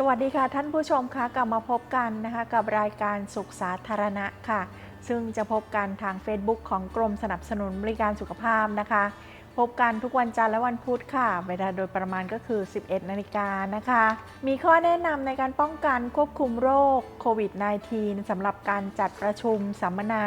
สวัสดีค่ะท่านผู้ชมคะกลับมาพบกันนะคะกับรายการสุขสาธารณะค่ะ ซึ่งจะพบกันทาง Facebook ของกรมสนับสนุนบริการสุขภาพนะคะ พบกันทุกวันจันทร์และวันพุธค่ะ เวลาโดยประมาณก็คือ 11 นาฬิกานะคะ มีข้อแนะนำในการป้องกันควบคุมโรคโควิด -19 สำหรับการจัดประชุมสัมมนา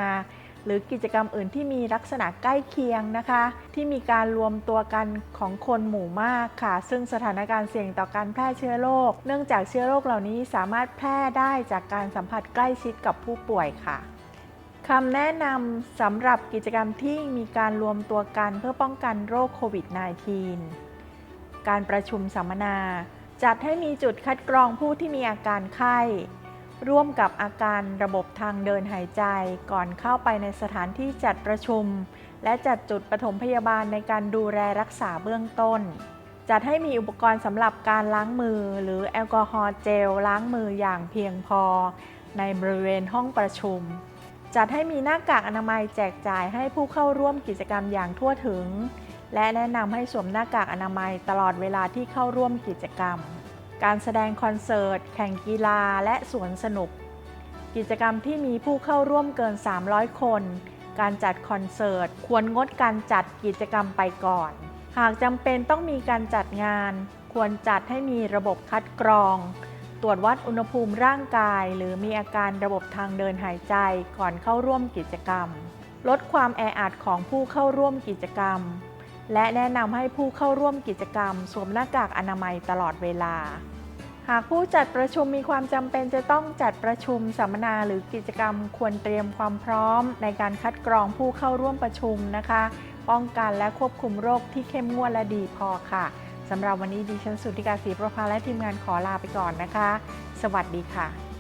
หรือกิจกรรมอื่นที่มีลักษณะใกล้เคียงนะคะ ที่มีการรวมตัวกันของคนหมู่มากค่ะ ซึ่งสถานการณ์เสี่ยงต่อการแพร่เชื้อโรคเนื่องจากเชื้อโรคเหล่านี้สามารถแพร่ได้จากการสัมผัสใกล้ชิดกับผู้ป่วยค่ะคำแนะนำสำหรับกิจกรรมที่มีการรวมตัวกันเพื่อป้องกันโรคโควิด -19 การประชุมสัมมนา จัดให้มีจุดคัดกรองผู้ที่มีอาการไข้ ร่วมกับอาการระบบทางเดินหายใจ ก่อนเข้าไปในสถานที่จัดประชุม และจัดจุดปฐมพยาบาลในการดูแลรักษาเบื้องต้น จัดให้มีอุปกรณ์สำหรับการล้างมือ หรือแอลกอฮอล์เจลล้างมืออย่างเพียงพอ ในบริเวณห้องประชุม จัดให้มีหน้ากากอนามัยแจกจ่ายให้ผู้เข้าร่วมกิจกรรมอย่างทั่วถึง และแนะนำให้สวมหน้ากากอนามัยตลอดเวลาที่เข้าร่วมกิจกรรม การแสดงคอนเสิร์ต แข่งกีฬาและสวนสนุก กิจกรรมที่มีผู้เข้าร่วมเกิน 300 คน การจัดคอนเสิร์ต ควรงดการจัดกิจกรรมไปก่อน หากจำเป็นต้องมีการจัดงาน ควรจัดให้มีระบบคัดกรอง ตรวจวัดอุณหภูมิร่างกาย หรือมีอาการระบบทางเดินหายใจก่อนเข้าร่วมกิจกรรม ลดความแออัดของผู้เข้าร่วมกิจกรรมและแนะนำให้ผู้เข้าร่วมกิจกรรม สวมหน้ากากอนามัยตลอดเวลาากผู้จัดประชุมมีความจำเป็นจะต้องจัดประชุมสัมมนาหรือกิจกรรมควรเตรียมความพร้อม ในการคัดกรองผู้เข้าร่วมประชุมนะคะ ป้องกันและควบคุมโรคที่เข้มงวดและดีพอค่ะสำหรับวันนี้ดิฉันสุธิกาศรีประภาและทีมงานขอลาไปก่อนนะคะ สวัสดีค่ะ